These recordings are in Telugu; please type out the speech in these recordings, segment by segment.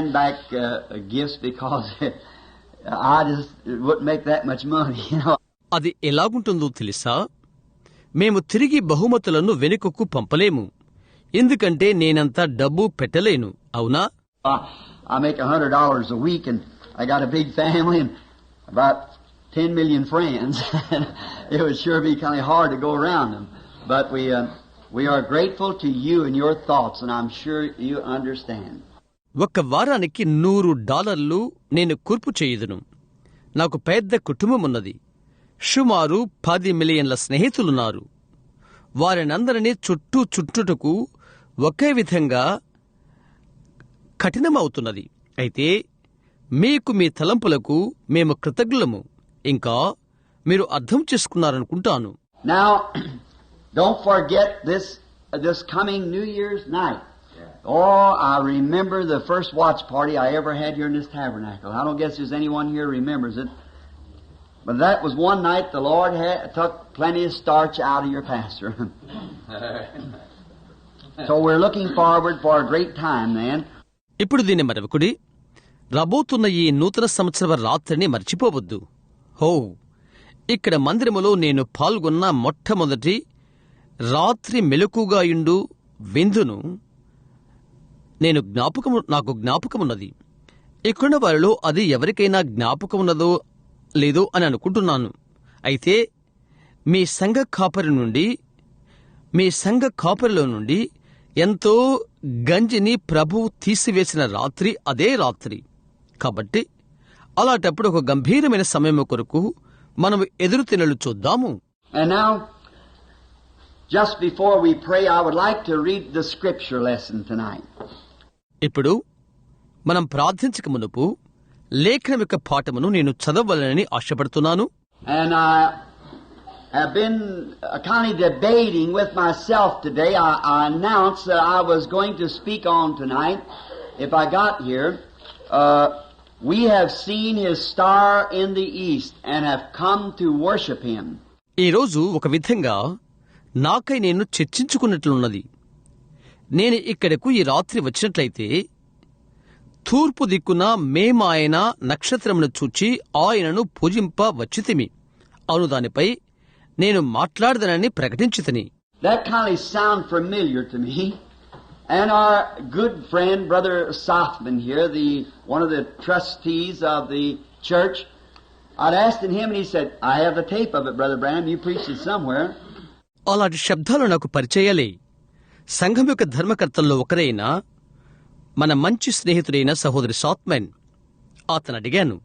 Send back uh, gifts because I just wouldn't make that much money, you know. అది ఎలాగుంటుందో తెలుసా మేము తిరిగి బహుమతులను వెనుకకు పంపలేము ఎందుకంటే నేనంత డబ్బు పెట్టలేను అవునా I, I make a hundred dollars a week, and I got a big family and about ten million friends. it would sure be kind of hard to go around them, but we uh, we are grateful to you and your thoughts, and I'm sure you understand. ఒక్క వారానికి నూరు డాలర్లు నేను కూర్పు చేయుదును. నాకు పెద్ద కుటుంబం ఉన్నది సుమారు పది మిలియన్ల స్నేహితులున్నారు. వారినందరినీ చుట్టూ చుట్టుటకు ఒకే విధంగా కఠినమవుతున్నది. అయితే మీకు మీ తలంపులకు మేము కృతజ్ఞులము. ఇంకా మీరు అర్థం చేసుకున్నారనుకుంటాను. Now, don't forget this this coming New Year's night. Oh, I remember the first watch party I ever had here in this tabernacle. I don't guess there's anyone here remembers it. But that was one night the Lord had, took plenty of starch out of your pastor. so we're looking forward for a great time then. ఇప్పుడు దీన్ని మరవకుడి రాబోతున్న ఈ నూతన సంవత్సర రాత్రిని మర్చిపోవద్దు హో ఇక్కడ మందిరములో నేను పాల్గొన్న మొట్టమొదటి రాత్రి మెలకుగా ఇండు విందును నేను జ్ఞాపకము నాకు జ్ఞాపకమున్నది. ఇక్కడున్న వారిలో అది ఎవరికైనా జ్ఞాపకమున్నదో లేదో అని అనుకుంటున్నాను. అయితే మీ సంఘ కాపరి నుండి మీ సంఘ కాపరిలో నుండి ఎంతో గంజిని ప్రభువు తీసివేసిన రాత్రి అదే రాత్రి. కాబట్టి అలాంటప్పుడు ఒక గంభీరమైన సమయం కొరకు మనం ఎదురు తినలు చూద్దాము. Just before we pray, I would like to read the scripture lesson tonight. ఇప్పుడు మనం ప్రార్థించక మునుపు లేఖనం యొక్క పాఠమును నేను చదవాలని ఆశపడుతున్నాను. ఈ రోజు ఒక విధంగా నాకై నేను చర్చించుకున్నట్లున్నది. నేను ఇక్కడకు ఈ రాత్రి వచ్చినట్లయితే తూర్పు దిక్కున మేమాయన నక్షత్రమును చూచి ఆయనను పూజింప వచ్చితిమి అను దానిపై నేను మాట్లాడదనని ప్రకటించితిని That kind of sound familiar to me. And our good friend, Brother Sothman here, the one of the trustees of the church, I'd asked him, and he said, "I have the tape of it, Brother Branham. You preached it somewhere." అలాంటి శబ్దాలు నాకు పరిచయాలే సంఘం యొక్క ధర్మకర్తల్లో ఒకరైన మన మంచి స్నేహితుడైన సహోదరి సాత్మెన్ అతను అడిగాను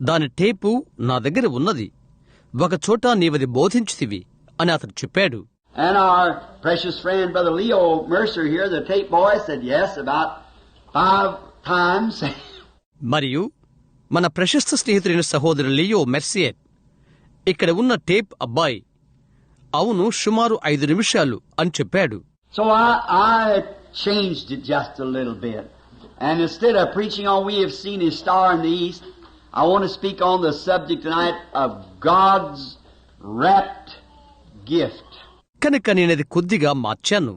దాని టేపు నా దగ్గర ఉన్నది ఒకచోట నీవది బోధించితివి అని అతను చెప్పాడు And our precious friend, Brother Leo Mercer here, the tape boy, said, "Yes, about five times." మరియు మన ప్రశస్త స్నేహితుడైన సహోదరు లియో మెర్సియర్ ఇక్కడ ఉన్న టేప్ అబ్బాయి అవును సుమారు ఐదు నిమిషాలు అని చెప్పాడు So I, I changed it just a little bit. And instead of preaching on we have seen his star in the east, I want to speak on the subject tonight of God's wrapped gift. కనుక నేనది కొద్దిగా మార్చాను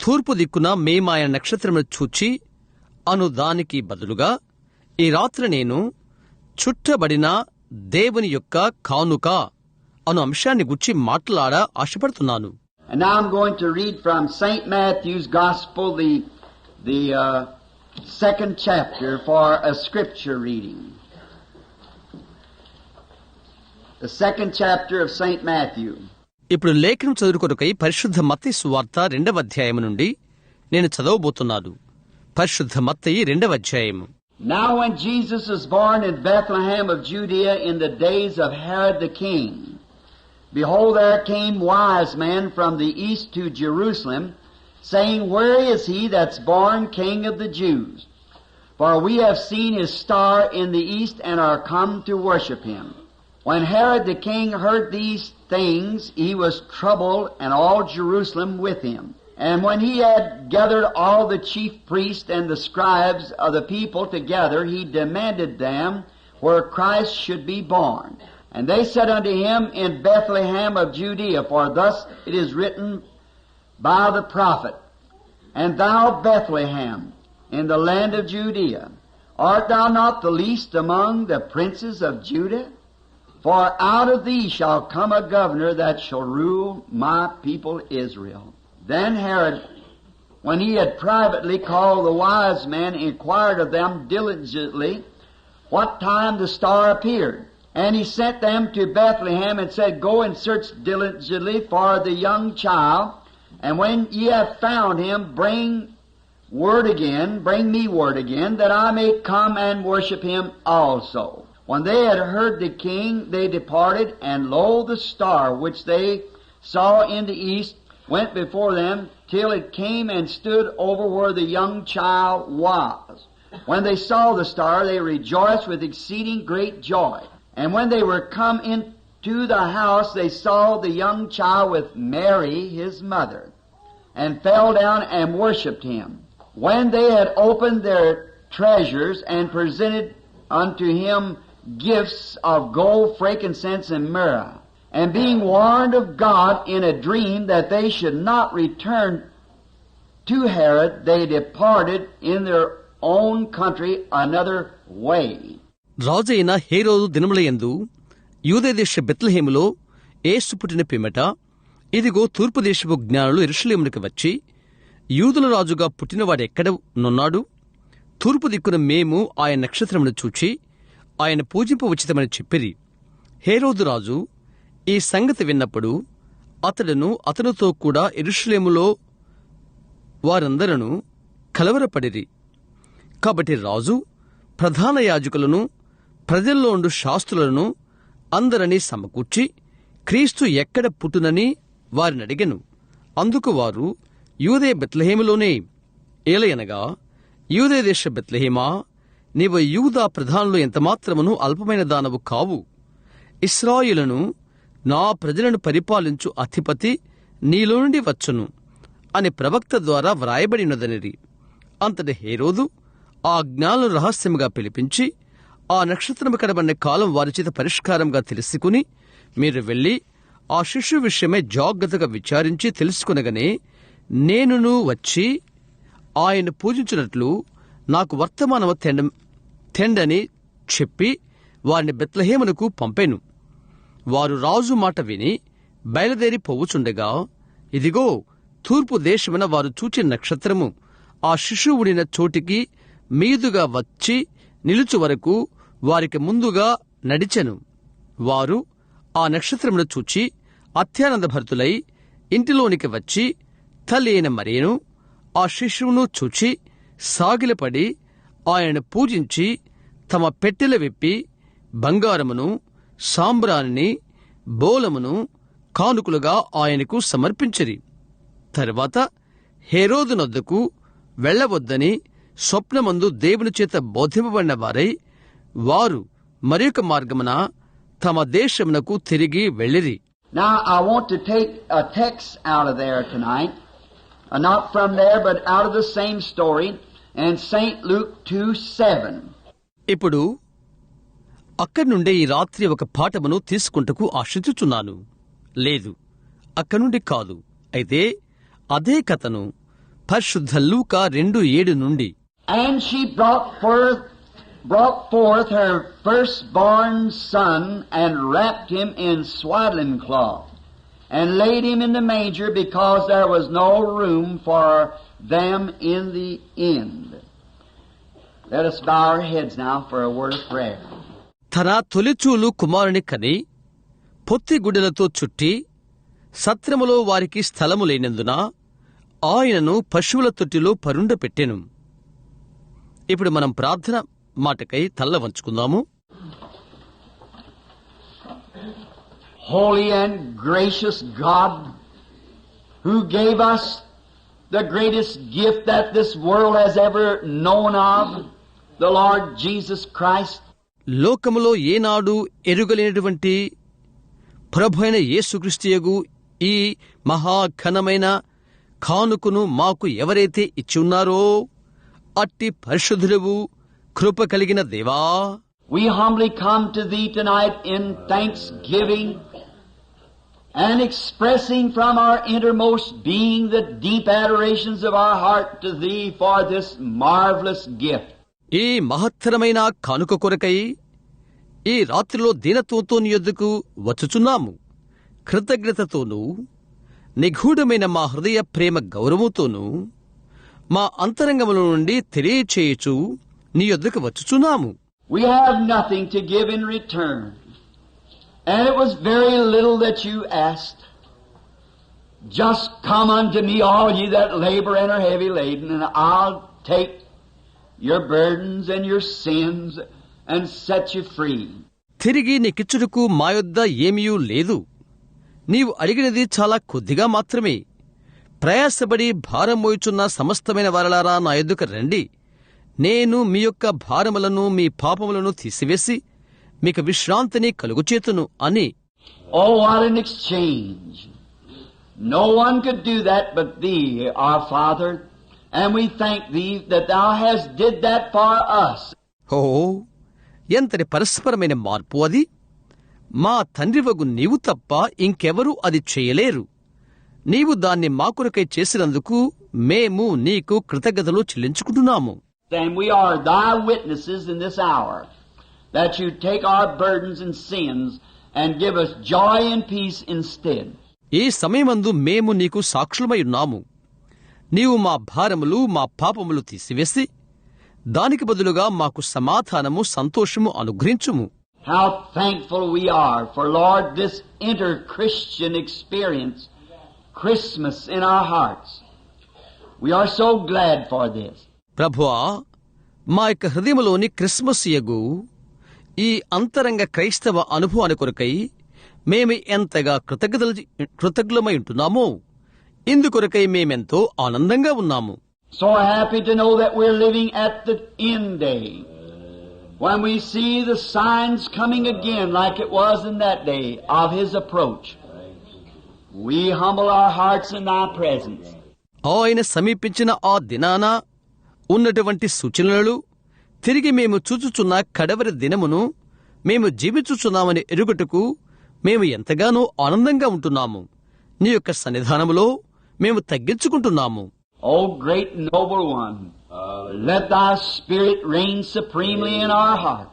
తూర్పు దిక్కున మేమాయన నక్షత్రమును చూచి అను దానికి బదులుగా ఈ రాత్రి నేను చుట్టబడిన దేవుని యొక్క కానుక అను అంశాన్ని గుర్చి మాట్లాడ ఆశపడుతున్నాను And now I'm going to read from St. Matthew's Gospel, the, the uh, second chapter for a scripture reading. The second chapter of St. Matthew. ఇప్పుడు లేఖనం చదువుకొరకై పరిశుద్ధ మత్తయి సువార్త రెండవ అధ్యాయం నుండి నేను చదవబోతున్నాను పరిశుద్ధ మత్తయి రెండవ అధ్యాయము Now when Jesus was born in Bethlehem of Judea in the days of Herod the king, behold there came wise men from the east to Jerusalem, saying, Where is he that's born King of the Jews? For we have seen his star in the east and are come to worship him. When Herod the king heard these things, he was troubled, and all Jerusalem with him. And when he had gathered all the chief priests and the scribes of the people together, he demanded them where Christ should be born. And they said unto him, In Bethlehem of Judea, for thus it is written by the prophet, And thou, Bethlehem, in the land of Judea, art thou not the least among the princes of Judah? For out of thee shall come a governor that shall rule my people Israel. Then Herod, when he had privately called the wise men, inquired of them diligently what time the star appeared. And he sent them to Bethlehem and said, Go and search diligently for the young child, and when ye have found him, bring word again, bring me word again, that I may come and worship him also. When they had heard the king, they departed, and lo, the star which they saw in the east went before them till it came and stood over where the young child was. When they saw the star, they rejoiced with exceeding great joy. And when they were come into the house, they saw the young child with Mary, his mother, and fell down and worshipped him. When they had opened their treasures and presented unto him gifts of gold, frankincense, and myrrh, and being warned of God in a dream that they should not return to Herod, they departed in their own country another way. రాజైన హేరోదు దినములయందు యూదయదేశ బెత్లహేములో ఏసు పుట్టిన పిమ్మట ఇదిగో తూర్పు దేశపు జ్ఞానులు ఇరుషులేమునికి వచ్చి యూదుల రాజుగా పుట్టినవాడెక్కడ నున్నాడు? తూర్పు దిక్కున మేము ఆయన నక్షత్రమును చూచి ఆయన పూజింపు ఉచితమని చెప్పిరి. హేరోదు రాజు ఈ సంగతి విన్నప్పుడు అతడును అతనితో కూడా ఇరుషులేములో వారందరూ కలవరపడిరి. కాబట్టి రాజు ప్రధాన యాజకులను ప్రజల్లో ఉండు శాస్త్రులను అందరినీ సమకూర్చి క్రీస్తు ఎక్కడ పుట్టునని వారిని అడిగను అందుకు వారు యూదే బెత్లహేములోనే ఏలయనగా యూదే దేశ బెత్లహేమా నీవు యూదా ప్రధానులు ఎంతమాత్రమును అల్పమైన దానవు కావు. ఇస్రాయిలను నా ప్రజలను పరిపాలించు అధిపతి నీలో నుండి వచ్చును అని ప్రవక్త ద్వారా వ్రాయబడినదనిరి. అంతటి హేరోదు ఆ జ్ఞానులు రహస్యముగా పిలిపించి ఆ నక్షత్రము కనబడిన కాలం వారి చేత పరిష్కారంగా తెలుసుకుని మీరు వెళ్ళి ఆ శిశు విషయమై జాగ్రత్తగా విచారించి తెలుసుకునగానే నేనును వచ్చి ఆయన పూజించినట్లు నాకు వర్తమానము తెండ తెండని చెప్పి వారిని బెత్లహేమునకు పంపాను. వారు రాజు మాట విని బయలుదేరి పోవుచుండగా ఇదిగో తూర్పు దేశమున వారు చూచిన నక్షత్రము ఆ శిశువుడిన చోటికి మీదుగా వచ్చి నిలుచు వరకు వారికి ముందుగా నడిచెను. వారు ఆ నక్షత్రమును చూచి అత్యానందభరితులై ఇంటిలోనికి వచ్చి తల్లియైన అయిన మరేను ఆ శిశువును చూచి సాగిలపడి ఆయన పూజించి తమ పెట్టెల విప్పి బంగారమును సాంబ్రాన్ని బోలమును కానుకలుగా ఆయనకు సమర్పించిరి. తరువాత హేరోదునొద్దకు వెళ్ళవద్దని స్వప్నమందు దేవుని చేత బోధింపబడిన వారై వారు మరొక మార్గమున తమ దేశమునకు తిరిగి వెళ్ళిరి. ఇప్పుడు అక్కడి నుండి ఈ రాత్రి ఒక పాఠమును తీసుకుంటకు ఆశించుచున్నాను. లేదు అక్కడి నుండి కాదు. అయితే అదే కథను పరిశుద్ధ లూకా రెండు ఏడు నుండి. And she brought forth her firstborn son and wrapped him in swaddling cloth and laid him in the manger because there was no room for them in the inn. Let us bow our heads now for a word of prayer. తన తొలిచూలు కుమారుని కని పొత్తి గుడ్డలతో చుట్టి సత్రములో వారికి స్థలము లేనందున ఆయనను పశువుల తొట్టిలో పరుండపెట్టెను ఇప్పుడు మనం ప్రార్థన మాటకై తల్ల వంచుకుందాము. Holy and gracious God who gave us the greatest gift that this world has ever known of the lord jesus christ. లోకములో ఏనాడు ఎరుగలేనటువంటి ప్రభువైన యేసుక్రీస్తుయగు ఈ మహాఘనమైన కానుకను మాకు ఎవరైతే ఇచ్చి ఉన్నారో అట్టి పరిశుద్ధులవు కృప కలిగిన దేవా we humbly come to Thee tonight in thanksgiving and expressing from our innermost being the deep adorations of our heart to Thee for this marvelous gift. ఈ మహత్తరమైన కానుక కొరకై ఈ రాత్రిలో దీనత్వంతో నీ యొద్దకు వచ్చుచున్నాము కృతజ్ఞతతోనూ నిగూఢమైన మా హృదయ ప్రేమ గౌరవంతోనూ మా అంతరంగముల నుండి తెలియచేయుచు నీ యొద్దకు వచ్చుచున్నాము We have nothing to give in return. And it was very little that you asked. Just come unto me, all ye that labor and are heavy laden, and I'll take your burdens and your sins and set you free. తిరిగి నీకిచ్చుటకు మా యొద్ద ఏమీయూ లేదు నీవు అడిగినది చాలా కొద్దిగా మాత్రమే ప్రయాసపడి భారం మోయుచున్న సమస్తమైన వారలారా నా యొద్దకు రండి నేను మీ యొక్క భారములను మీ పాపములను తీసివేసి మీకు విశ్రాంతిని కలుగుచేతును అని. Do that but Thee, our Father, and we thank Thee that Thou hast did that for us. ఓ ఎంతటి పరస్పరమైన మార్పు అది? మా తండ్రివగు నీవు తప్ప ఇంకెవరూ అది చేయలేరు. నీవు దాన్ని మా కొరకై చేసినందుకు మేము నీకు కృతజ్ఞతలు చెల్లించుకుంటున్నాము. And we are Thy witnesses in this hour that you take our burdens and sins and give us joy and peace instead. ఈ సమయమందు మేము నీకు సాక్షులమై ఉన్నాము నీవు మా భారములు మా పాపములు తీసివేసి దానికి బదులుగా మాకు సమాధానము సంతోషము అనుగ్రహించుము How thankful we are for, Lord, this inter-Christian experience, Christmas in our hearts. We are so glad for this. ప్రభువా మా యొక్క హృదయములోని క్రిస్మస్ యగు ఈ అంతరంగ క్రైస్తవ అనుభవాన్ని కొరకై మేము ఎంతగా కృతజ్ఞతలు కృతజ్ఞులమై ఉంటున్నామో ఇందుకొరకై మేమెంతో ఆనందంగా ఉన్నాము So happy to know that we're living at the end day. When we see the signs coming again like it was in that day of His approach, we humble our hearts in Thy presence. ఆయన సమీపించిన ఆ దినాన ఉన్నటువంటి సూచనలు తిరిగి మేము చూచుచున్న కడవరి దినమును మేము జీవించుచున్నామని ఎరుగుటకు మేము ఎంతగానో ఆనందంగా ఉంటున్నాము. నీ యొక్క సన్నిధానములో మేము తగ్గించుకుంటున్నాము. O great noble one let a spirit reign supremely in our heart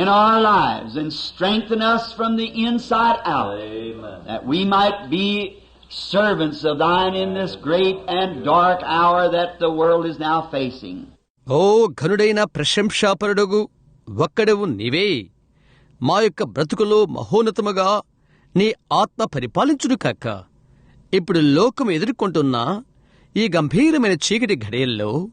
in our lives and us from inside out we might servants of Thine in this great and dark hour that the world is now facing. ఓ ఘనుడైన ప్రశంసాపరుడుగు ఒక్కడవు నీవే. మా యొక్క బ్రతుకులో మహోన్నతముగా నీ ఆత్మ పరిపాలించుడు కాక. ఇప్పుడు లోకం ఎదుర్కొంటున్న ఈ గంభీరమైన చీకటి ఘడియల్లో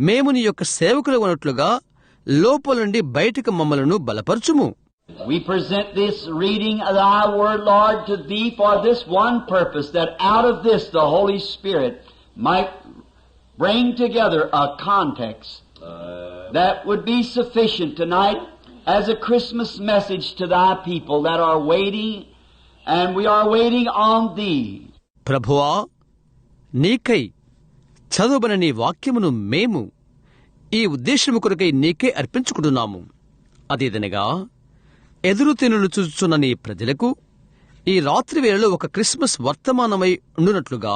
మేము నీ యొక్క సేవకులు ఉన్నట్లుగా లోపల నుండి బయటకు మమ్మలను బలపరచుము. We present this reading of Thy Word, Lord, to Thee for this one purpose, that out of this the Holy Spirit might bring together a context that would be sufficient tonight as a Christmas message to Thy people that are waiting, and we are waiting on Thee. ప్రభువా నీకై చదువుబన నీ వాక్యమును మేము ఈ ఉద్దేశము కొరకై నీకే అర్పించుకుంటున్నాము అదేదనగా ఎదురు తినులు చూచుచున్న నీ ప్రజలకు ఈ రాత్రి వేళలో ఒక క్రిస్మస్ వర్తమానమై ఉండునట్లుగా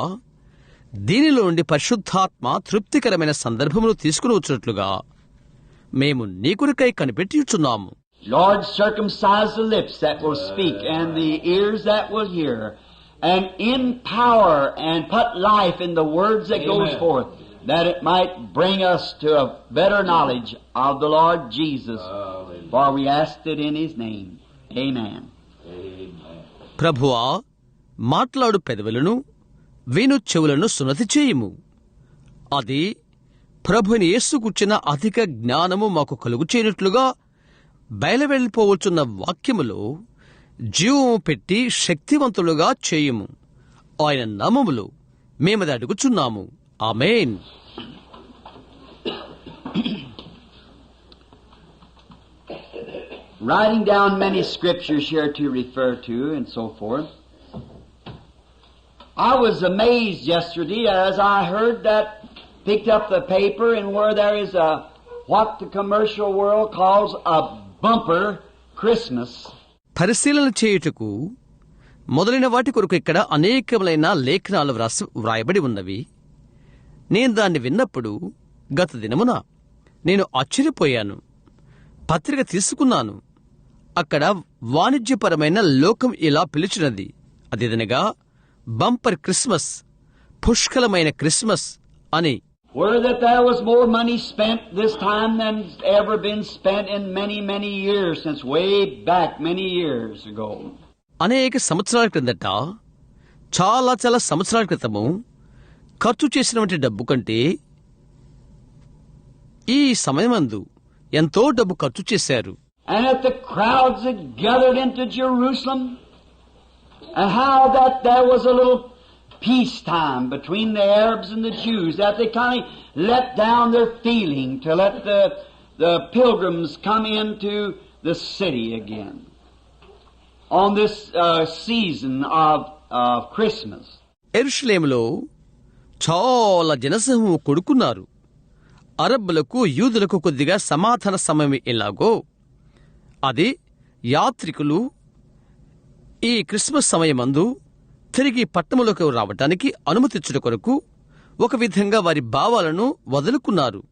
దీనిలో నుండి పరిశుద్ధాత్మ తృప్తికరమైన సందర్భమును తీసుకుని వచ్చినట్లుగా మేము నీ కొరకై కనిపెట్టిచున్నాము Lord, circumcise the lips that will speak and the ears that will hear, and empower and put life in the words that goes forth, that it might bring us to a better knowledge of the Lord Jesus. For we asked it in His name. Amen. ప్రభువా మాట్లాడు పెదవులను వీను చెవులను సున్నతి చేయుము అది ప్రభుని యేసుకూర్చిన అధిక జ్ఞానము మాకు కలుగు చేయనట్లుగా బయలువెళ్ళిపోవచ్చున్న వాక్యములో జీవము పెట్టి శక్తివంతులుగా చేయుము ఆయన నామములో మేమది అడుగుచున్నాము Amen Writing down many scriptures here to refer to and so forth. I was amazed yesterday as I heard that, picked up the paper and where there is a, what the commercial world calls a bumper Christmas. పరిశీలన చేయుటకు మొదలైన వాటి కొరకు ఇక్కడ అనేకములైన లేఖనాలు వ్రాసి వ్రాయబడి ఉన్నవి నేను దాన్ని విన్నప్పుడు గత దినమున నేను ఆశ్చర్యపోయాను. పత్రిక తీసుకున్నాను. అక్కడ వాణిజ్యపరమైన లోకం ఇలా పిలిచినది. అదేదనగా బంపర్ క్రిస్మస్ పుష్కలమైన క్రిస్మస్ అని. Where that there was more money spent this time than's ever been spent in many, many years, since way back many years ago. అనేక సంవత్సరాల క్రిందట చాలా చాలా సంవత్సరాల క్రితము ఖర్చు చేసినటువంటి డబ్బు కంటే ఈ సమయమందు ఎంతో డబ్బు ఖర్చు చేశారు And that the crowds had gathered into Jerusalem, and how that there was a little peacetime between the Arabs and the Jews, that they kind of let down their feeling to let the, the pilgrims come into the city again on this uh, season of, of Christmas. ఎరుషలేములో చాలా జనసమూహం కొడుకున్నారు. అరబ్బులకు యూదులకు కొద్దిగా సమాధాన సమయం ఎలాగో. అది యాత్రికులు ఈ క్రిస్మస్ సమయమందు తిరిగి పట్టణంలోకి రావటానికి అనుమతించుట కొరకు ఒక విధంగా వారి భావాలను వదులుకున్నారు.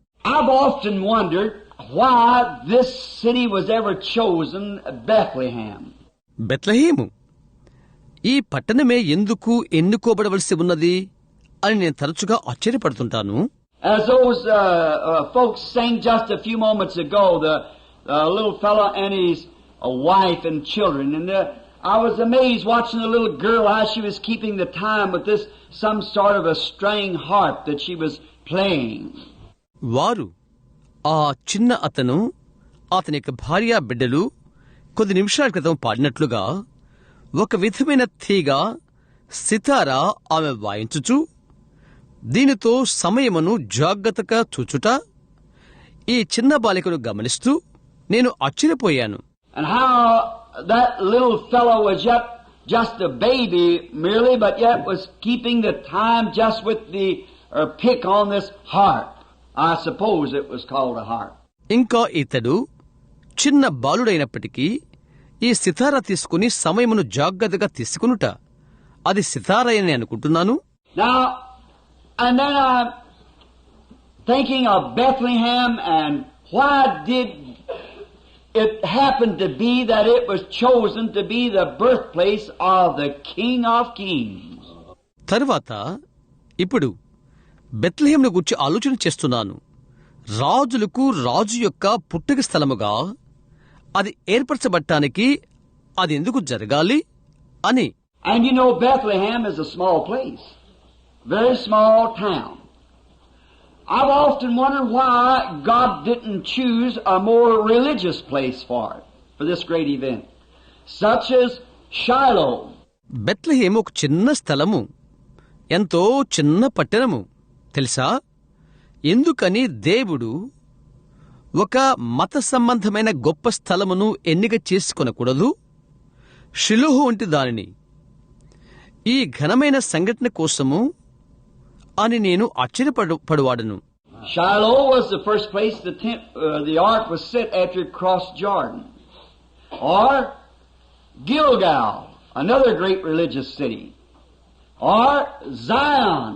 బెత్లహేము. ఈ పట్టణమే ఎందుకు ఎన్నుకోబడవలసి ఉన్నది? అని నేను తరచుగా ఆశ్చర్యపడుతుంటాను As those uh, uh, folks sang just a few moments ago, the uh, little fellow and his uh, wife and children, and uh, I was amazed watching the little girl how she was keeping the time with this some sort of a string harp that she was playing. వారు ఆ చిన్న అతను అతని యొక్క భార్య బిడ్డలు కొద్ది నిమిషాల క్రితం పాడినట్లుగా ఒక విధమైన తీగ సితారా ఆమె వాయించుచు దీనితో సమయమును జాగ్రత్తగా చూచుట ఈ చిన్న బాలికను గమనిస్తూ నేను ఆశ్చర్యపోయాను just a baby merely, but yet was keeping the time just with the uh, pick on this harp. I suppose it was called a harp. ఇంకా ఇతడు చిన్న బాలుడైనప్పటికీ ఈ సితారా తీసుకుని సమయమును జాగ్రత్తగా తీసుకునుట అది సితారయని అనుకుంటున్నాను Now, and then I'm thinking of Bethlehem and why did it happen to be that it was chosen to be the birthplace of the King of Kings? తరువాత ఇప్పుడు బెత్లహేంను గురించి ఆలోచన చేస్తున్నాను రాజులకు రాజు యొక్క పుట్టుక స్థలముగా అది ఏర్పరచబట్టానికి అది ఎందుకు జరగాలి అని And you know, Bethlehem is a small place, very small town. I've often wondered why God didn't choose a more religious place for it, for this great event, such as Shiloh. Bethlehem ఒక చిన్న స్థలము ఎంతో చిన్న పట్టణము తెలుసా ఎందుకని దేవుడు ఒక మత సంబంధమైన గొప్ప స్థలమును ఎన్నిక చేసుకొనకూడదు షిలుహు వంటి దానిని ఈ ఘనమైన సంఘటన కోసము అని నేను ఆశ్చర్యపడు పడువాడను Shiloh was the first place the, tent, uh, the ark was set after it crossed Jordan. Or Gilgal, another great religious city. Or Zion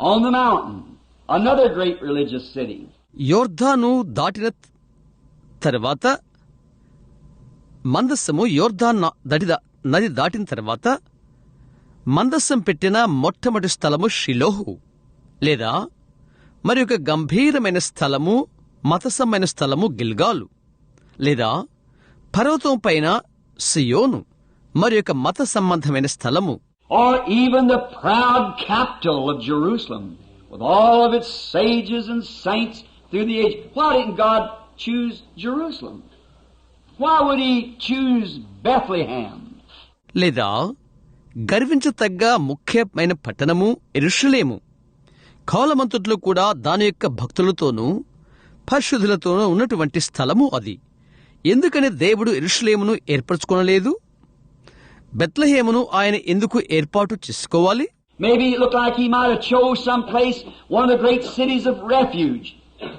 on the mountain, another great religious city. యోర్ధాను దాటిన తర్వాత మందస్సము యోర్ధాన్ న- దటి దా- నది దాటిన తర్వాత మందస్సం పెట్టిన మొట్టమొదటి స్థలము షిలోహు లేదా మరి ఒక గంభీరమైన స్థలము మతసమైన స్థలము గిల్గాలు లేదా పర్వతం పైన సియోను మరి ఒక మత సంబంధమైన స్థలము Or even the proud capital of Jerusalem, with all of its sages and saints through the age. Why didn't God choose Jerusalem? Why would He choose Bethlehem? లేదా గర్వించతగ్గ ముఖ్యమైన పట్టణము ఎరుషలేము కాలమంతట్లో కూడా దాని యొక్క భక్తులతోనూ పరిశుద్ధులతోనూ ఉన్నటువంటి స్థలము అది ఎందుకని దేవుడు ఎరుషలేమును ఏర్పరచుకొనలేదు బెత్లహేమును ఆయన ఎందుకు ఏర్పాటు చేసుకోవాలి Maybe it looked like He might have chose some place, one of the great cities of refuge,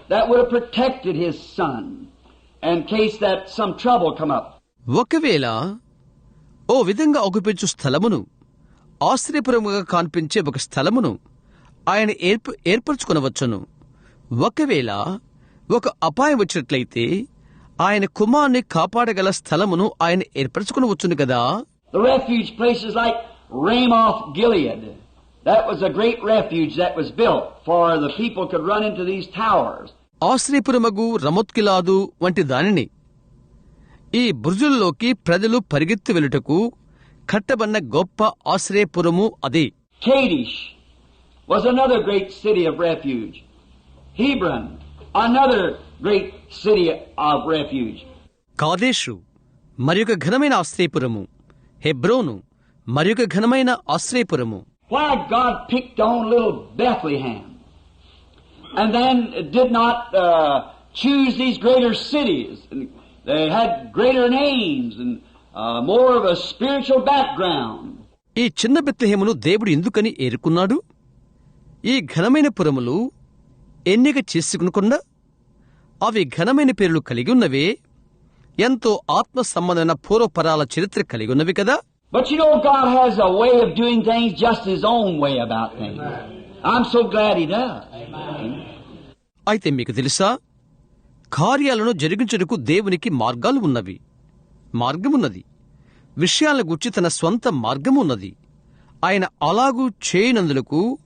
that would have protected His Son in case that some trouble come up. ఒకవేళ ఓ విధంగా అగుపించు స్థలమును ఆశ్చర్యపురముగా కాన్పించే ఒక స్థలమును ఆయన ఏర్ప ఏర్పరచుకునవచ్చును ఒకవేళ ఒక అపాయం వచ్చినట్లయితే ఆయన కుమార్ని కాపాడగల స్థలమును ఆయన ఏర్పరచుకునవచ్చును కదా The refuge places like Ramoth Gilead. That was a great refuge that was built for the people could run into these towers. ఆశ్రయపురమగు రమోత్కిలాదు వంటి దానిని ఈ బురుజుల్లోకి ప్రజలు పరిగెత్తి వెళ్ళుటకు కట్టబడిన గొప్ప ఆశ్రయపురము అది. కాదేశు మరి ఒక ఘనమైన ఆశ్రయపురము. హెబ్రోను మరి ఒక ఘనమైన ఆశ్రయపురము. And then did not uh, choose these greater cities. They had greater names and uh, more of a spiritual background. ఈ చిన్న బెత్లెహేమును దేవుడు ఎందుకని ఏరుకున్నాడు ఈ ఘనమైన పురములు ఎన్నిక చేసుకునకుండా అవి ఘనమైన పేర్లు కలిగి ఉన్నవే ఎంతో ఆత్మ సంబంధమైన పూర్వపరాల చరిత్ర కలిగి ఉన్నవి కదా But you know, God has a way of doing things just His own way about things. I'm so glad He does. అయితే మీకు తెలుసా కార్యాలను జరిగించుటకు దేవునికి మార్గాలు ఉన్నవి. మార్గమున్నది. విషయాల గురించి తన స్వంత మార్గమున్నది. ఆయన అలాగూ చేయనందులకు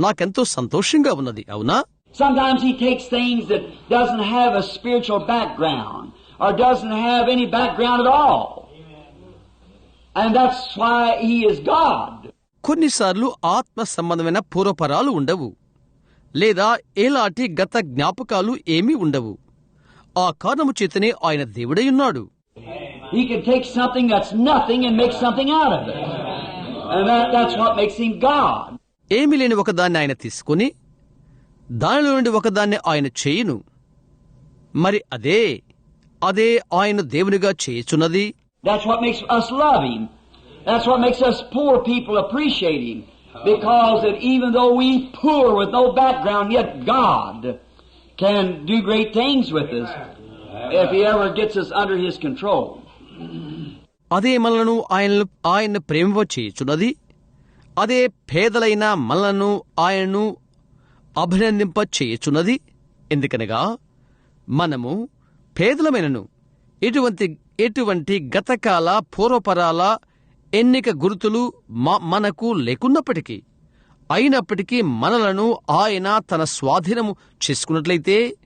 నాకెంతో సంతోషంగా ఉన్నది. అవునా? Sometimes He takes things that doesn't have a spiritual background or doesn't have any background at all. And that's why He is God. కొన్నిసార్లు ఆత్మ సంబంధమైన పూర్వపరాలు ఉండవు. లేదా ఏలాంటి గత జ్ఞాపకాలు ఏమీ ఉండవు. ఆ కారణము చేతనే ఆయన దేవుడై ఉన్నాడు ఏమి లేని ఒకదాన్ని ఆయన తీసుకుని దానిలో నుండి ఒకదాన్ని ఆయన చేయును. మరి అదే అదే ఆయన దేవునిగా చేయుచున్నది? Because that even though we poor with no background yet god can do great things with us if He ever gets us under His control. అదే మనలను ఆయన ఆయన ప్రేమ చేయుచున్నది. అదే పేదలైన మనలను ఆయనను అభినందింప చేయుచున్నది ఎందుకనగా మనము పేదలమైనను. ఎటువంటి ఎటువంటి గతకాల పూర్వపరాల ఎన్నిక గుర్తులు మ- మనకు లేకున్నప్పటికీ అయినప్పటికీ మనలను ఆయన తన స్వాధీనము చేసుకున్నట్లయితే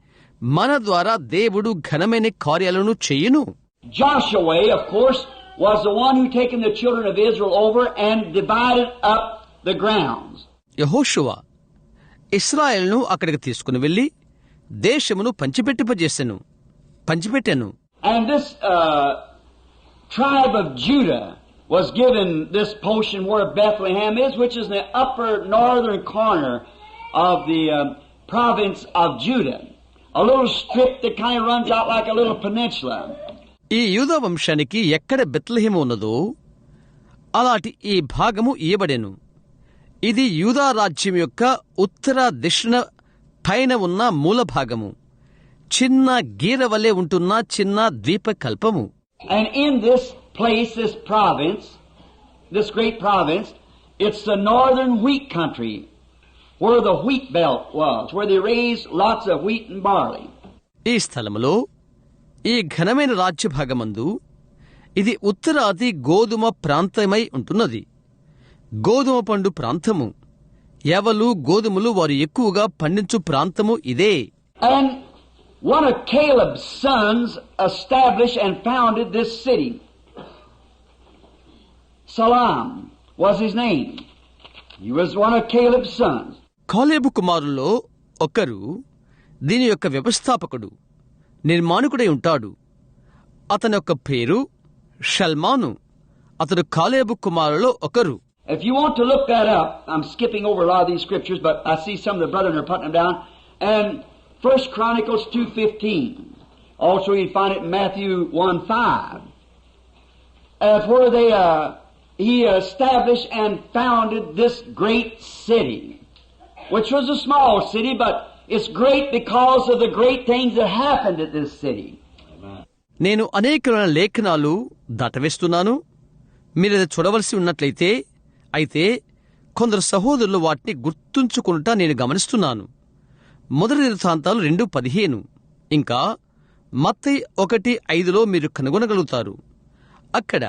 మన ద్వారా దేవుడు ఘనమైన కార్యాలను చేయను. యహోషువా ఇస్రాయల్ను అక్కడికి తీసుకుని వెళ్ళి దేశమును పంచిపెట్టిపజేశాను పంచిపెట్టాను. And this was given this portion where Bethlehem is, which is in the upper northern corner of the um, province of Judah. A little strip that kind of runs out like a little peninsula. ఈ యూదా వంశానికి ఎక్కడ బెత్లెహేము ఉన్నదో అలాంటి ఈ భాగము ఇయ్యబడెను ఇది యూదా రాజ్యం యొక్క ఉత్తర దిశన పైన ఉన్న మూల భాగము చిన్న గీర వలె ఉంటున్న చిన్న ద్వీపకల్పము And in this place, this province, this great province, it's the northern wheat country, where the wheat belt was, where they raised lots of wheat and barley. ఈ స్థలములో ఈ ఘనమైన రాజ్యభాగమందు ఇది ఉత్తరాది గోధుమ ప్రాంతమై ఉంటున్నది గోధుమ పండు ప్రాంతము ఎవలు గోధుమలు వారు ఎక్కువగా పండించు ప్రాంతము ఇదే And one of Caleb's sons established and founded this city. Salam was his name. He was one of Caleb's sons. కాలేబు కుమారుల్లో ఒకరు దీని యొక్క వ్యవస్థాపకుడు నిర్మాణకుడై ఉంటాడు అతని యొక్క పేరు షల్మాను అతడు కాలేబు కుమారులో ఒకరు If you want to look that up, I'm skipping over a lot of these scriptures, but I see some of the brethren are putting them down. And First Chronicles two fifteen. Also, you find it in Matthew one five. Uh, where they uh, he established and founded this great city, which was a small city, but it's great because of the great things that happened at this city. నేను అనేక లేఖనాలు దాటవేస్తున్నాను మీరది చూడవలసి ఉన్నట్లయితే అయితే కొందరు సహోదరులు వాటిని గుర్తుంచుకునుట నేను గమనిస్తున్నాను మొదటి వృత్తాంతాలు రెండు పదిహేను ఇంకా మత్తై ఒకటి ఐదులో మీరు కనుగొనగలుగుతారు అక్కడ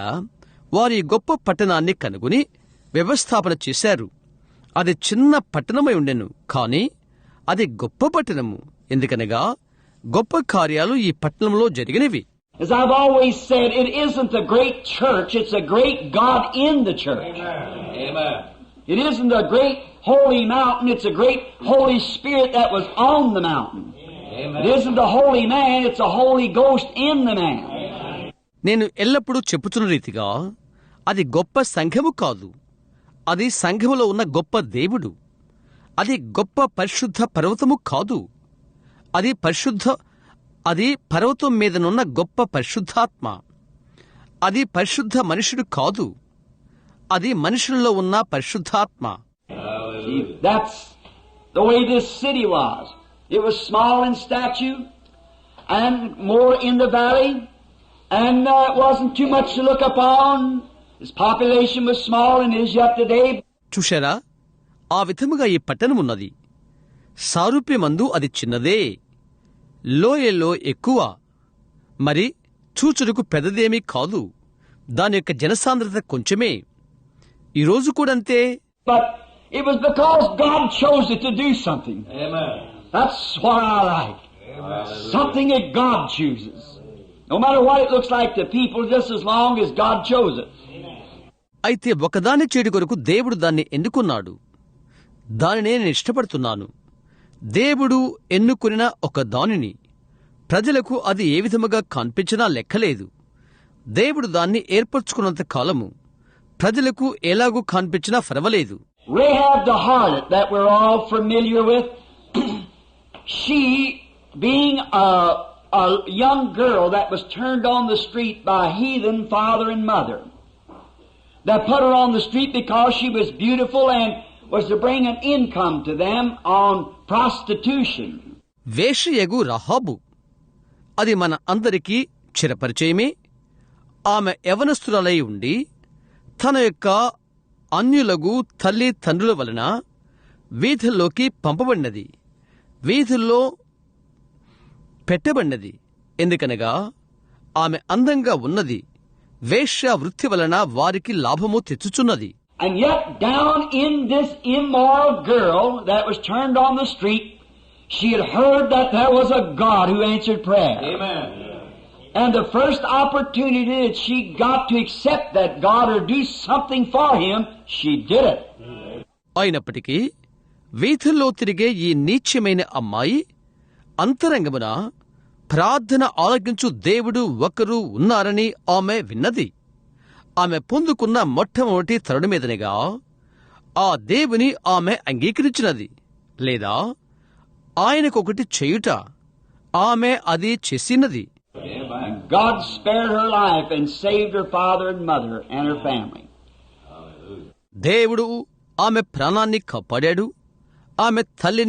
వారి గొప్ప పట్టణాన్ని కనుగొని వ్యవస్థాపన చేశారు అది చిన్న పట్టణమై ఉండెను కాని అది గొప్ప పట్టణము ఎందుకనగా గొప్ప కార్యాలు ఈ పట్టణంలో జరిగినవి As I've always said, it isn't a great church, it's a great God in the church. Amen. It isn't a great holy mountain, it's a great Holy Spirit that was on the mountain. It isn't a holy man, it's a Holy Ghost in the man. నేను ఎల్లప్పుడూ చెప్పుచున్న రీతిగా అది గొప్ప సంఘము కాదు. అది సంఘములో ఉన్న గొప్ప దేవుడు. అది గొప్ప పరిశుద్ధ పర్వతము కాదు. అది పరిశుద్ధ అది పర్వతం మీదనున్న గొప్ప పరిశుద్ధాత్మ. అది పరిశుద్ధ మనుషుడు కాదు. అది మనుషుల్లో ఉన్న పరిశుద్ధాత్మ. The way this city was. It was small in stature and more in the valley, and uh, it wasn't too much to look upon. Its population was small and is yet today. చూశారా ఆ విధముగా ఈ పట్టణమున్నది సారూప్యమందు అది చిన్నదే లోయలో ఎక్కువ మరి చూచుడుకు పెద్దదేమీ కాదు దాని యొక్క జనసాంద్రత కొంచెమే ఈరోజు కూడంతే But it was because God chose it to do something. Amen. That's what I like. Something that God chooses. No matter what it looks like to people, just as long as God chose it. అయితే ఒకదాని చేడు కొరకు దేవుడు దాన్ని ఎన్నుకున్నాడు. దానినే నేను ఇష్టపడుతున్నాను. దేవుడు ఎన్నుకున్న ఒక దానిని ప్రజలకు అది ఏ విధముగా కనిపించినా లెక్కలేదు. దేవుడు దాన్ని ఏర్పరచుకున్నంత కాలము ప్రజలకు ఎలాగూ కనిపించినా పర్వాలేదు Rahab the harlot that we're all familiar with, she being a, a young girl that was turned on the street by a heathen father and mother, that put her on the street because she was beautiful and was to bring an income to them on prostitution. వేషయగు Rahab అది మన అందరికీ చిరపరిచయమే ఆమె యవనస్తురాలై ఉండి తన యొక్క అన్యులగు తల్లి తండ్రుల వలన వీధుల్లోకి పంపబడినది వీధుల్లో పెట్టబడినది ఎందుకనగా ఆమె అందంగా ఉన్నది వేశ్య వృత్తి వలన వారికి లాభము తెచ్చుచున్నది And yet down in this immoral girl that was turned on the street, she had heard that there was a God who answered prayer. Amen. And the first opportunity that she got to accept that God or do something for him, she did it. అయినప్పటికీ వీధుల్లో తిరిగే ఈ నీచ్యమైన అమ్మాయి అంతరంగమున ప్రార్థన ఆలకించు దేవుడు ఒకరు ఉన్నారని ఆమె విన్నది. ఆమె పొందుకున్న మొట్టమొదటి తరుణ మీదనిగా ఆ దేవుని ఆమె అంగీకరించినది. లేదా ఆయనకొకటి చేయుట ఆమె అది చేసినది. And God spared her life and saved her father and mother and her family. దేవుడు ఆమె ప్రాణాన్ని కాపాడాడు. ఆమె తల్లిని